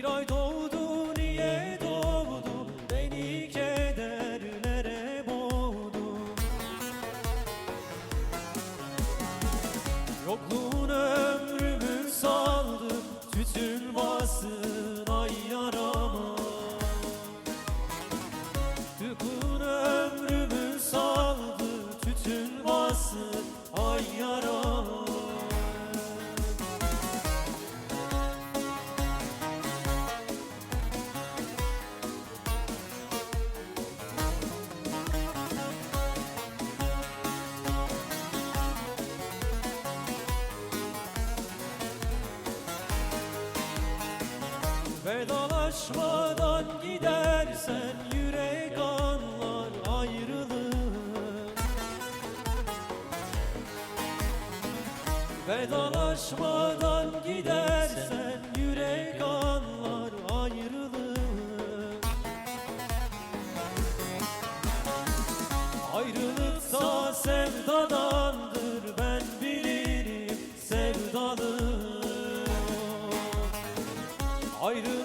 Bir ay doğdu niye doğdu? Beni kederlere boğdu. Yokluğun ömrümü saldı Tütün basın ay yarama. Tütün ömrümü saldı Tütün basın ay yarama. Vedalaşmadan gidersen yürek anlar ayrılık Vedalaşmadan gidersen yürek anlar ayrılık Ayrılıksa sevdadandır ben bilirim sevdalı sevdadandır